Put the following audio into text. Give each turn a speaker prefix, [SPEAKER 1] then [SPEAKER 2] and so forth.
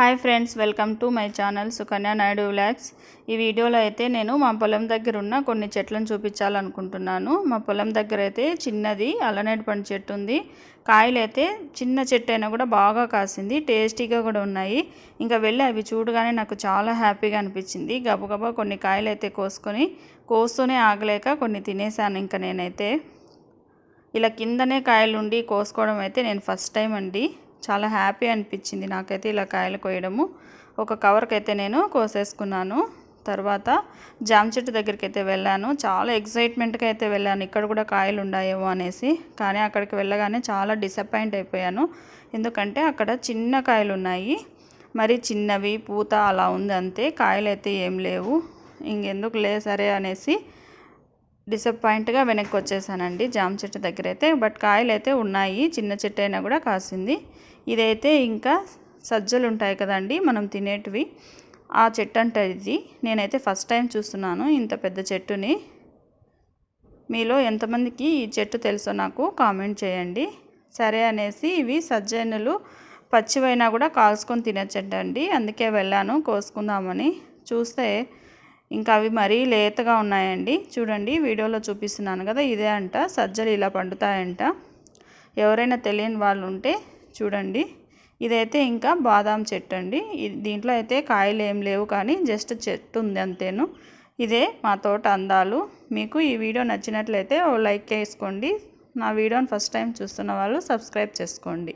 [SPEAKER 1] Hi friends welcome to my channel Sukanya Naidu vlogs. ఈ వీడియోలో అయితే నేను మా పొలం దగ్గర ఉన్న కొన్ని చెట్లను చూపించాలనుకుంటున్నాను. మా పొలం దగ్గర అయితే చిన్నది అల్లనేటి పండు చెట్టు ఉంది. కాయలు అయితే చిన్న చెట్టు అయినా కూడా బాగా కాసింది టేస్టీగా కూడా ఉన్నాయి. ఇంకా వెళ్ళి అవి చూడగానే నాకు చాలా హ్యాపీగా అనిపించింది. గబగబా కొన్ని కాయలు అయితే కోసుకొని కోస్తూనే ఆగలేక కొన్ని తినేసాను ఇంకా నేనైతే. ఇలా కిందనే కాయలు ఉండి కోసుకోవడం అయితే నేను ఫస్ట్ టైం అండి. చాలా హ్యాపీ అనిపించింది నాకైతే ఇలా కాయలు కోయడము. ఒక కవర్కి అయితే నేను కోసేసుకున్నాను. తర్వాత జామ చెట్టు దగ్గరికి అయితే వెళ్ళాను. చాలా ఎక్సైట్మెంట్గా అయితే వెళ్ళాను. ఇక్కడ కూడా కాయలు ఉన్నాయేమో అనేసి. కానీ అక్కడికి వెళ్ళగానే చాలా డిసప్పాయింట్ అయిపోయాను. ఎందుకంటే అక్కడ చిన్న కాయలు ఉన్నాయి. మరి చిన్నవి పూత అలా ఉంది అంతే. కాయలు అయితే ఏం లేవు. ఇంకెందుకు లే సరే అనేసి డిసప్పాయింట్గా వెనక్కి వచ్చేసానండి జామ చెట్టు దగ్గర అయితే బట్ కాయలు అయితే ఉన్నాయి. చిన్న చెట్టు అయినా కూడా కాసింది. ఇదైతే ఇంకా సజ్జలు ఉంటాయి కదండి మనం తినేటివి. ఆ చెట్టు అంటే ఇది. నేనైతే ఫస్ట్ టైం చూస్తున్నాను ఇంత పెద్ద చెట్టుని. మీలో ఎంతమందికి ఈ చెట్టు తెలుసో నాకు కామెంట్ చేయండి. సరే అనేసి ఇవి సజ్జనులు పచ్చివైనా కూడా కాల్చుకొని తినచ్చండి అందుకే వెళ్ళాను కోసుకుందామని. చూస్తే ఇంకా అవి మరీ లేతగా ఉన్నాయండి. చూడండి వీడియోలో చూపిస్తున్నాను కదా ఇదే అంట. సజ్జలు ఇలా పండుతాయంట. ఎవరైనా తెలియని వాళ్ళు ఉంటే చూడండి. ఇదైతే ఇంకా బాదాం చెట్టు అండి దీంట్లో అయితే కాయలు ఏం లేవు కానీ జస్ట్ చెట్టు ఉంది అంతేను. ఇదే మా తోట అందాలు. మీకు ఈ వీడియో నచ్చినట్లయితే ఓ లైక్ వేసుకోండి. నా వీడియోని ఫస్ట్ టైం చూస్తున్న వాళ్ళు సబ్స్క్రైబ్ చేసుకోండి.